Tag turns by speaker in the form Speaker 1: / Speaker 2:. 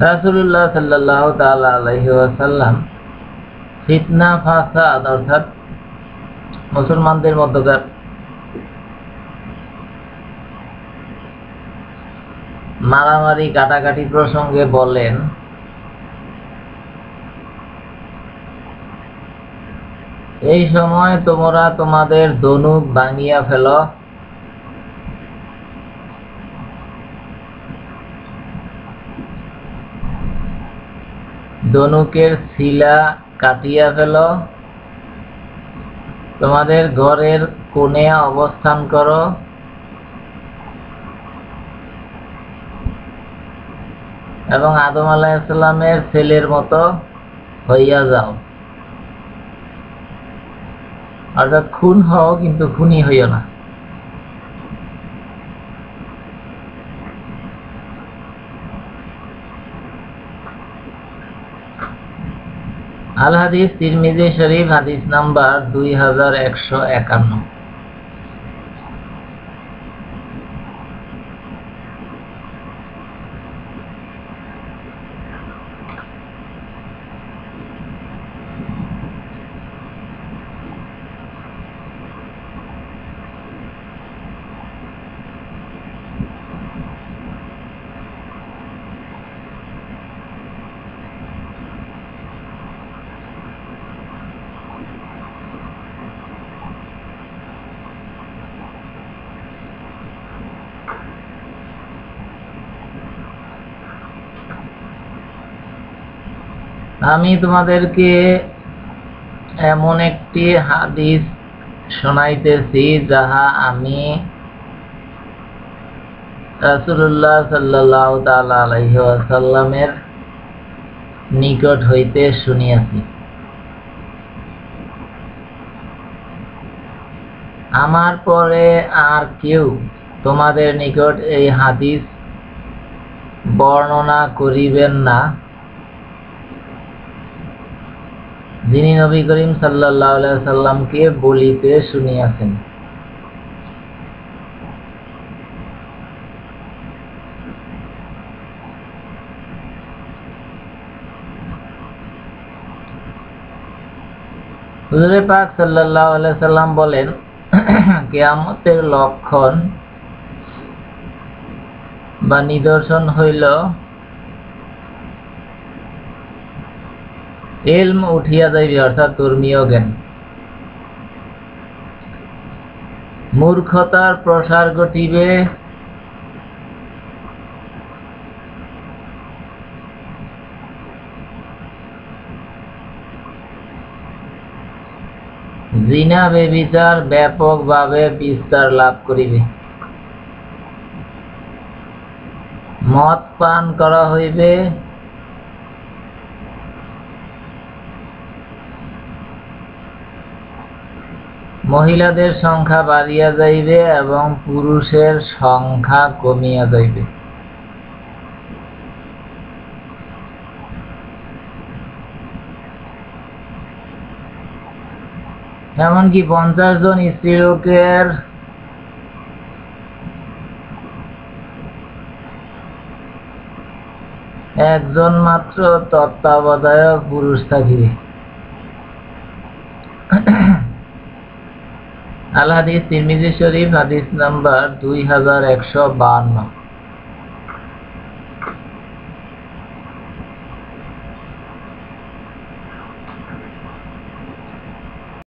Speaker 1: রাসুল্লাহ সাল্লাহ ফিতনা, ফাসাদ অর্থাৎ মুসলমানদের মধ্যকার মারামারি, কাটাকাটি প্রসঙ্গে বলেন, এই সময় তোমরা তোমাদের দনুক ভাঙিয়া ফেল দনুকের শিলা কাটিয়া ফেল তোমাদের ঘরের কোণে অবস্থান করো। এবং আদম আলাহিসাল্লামের ছেলের মতো হইয়া যাও। অর্থাৎ খুন হও, কিন্তু খুনি হইও না। আল হাদিস তিরমিজি শরীফ হাদিস নাম্বার দুই হাজার একশো একান্ন। আমি তোমাদেরকে এমন একটি হাদিস শোনাইতেছি যাহা আমি রাসুল্লাহ সাল্লাহ আলহ্লামের নিকট হইতে শুনিয়াছি। আমার পরে আর কেউ তোমাদের নিকট এই হাদিস বর্ণনা করিবেন না। যিনি নবী করিম সাল্লাহ সাল্লামকে বলিতে শুনিয়াছেন। হুজুরে পাক সাল্লাহ সাল্লাম বলেন, কেয়ামতের লক্ষণ বা নিদর্শন হইল এলম উঠিয়া যাইবে, অর্থাৎ ধর্মীয় জ্ঞান। মূর্খতার প্রসার ঘটিবে। জিনা বেবিচার ব্যাপকভাবে বিস্তার লাভ করিবে। মদ পান করা হইবে। মহিলাদের সংখ্যা বাড়িয়া যাইবে এবং পুরুষের সংখ্যা কমিয়া যাইবে। এমনকি পঞ্চাশ জন স্ত্রীলোকের একজন মাত্র তত্ত্বাবধায়ক পুরুষ থাকিবে। আল হাদিস তিরমিজি শরীফ হাদিস নাম্বার দুই হাজার একশো বাহান্ন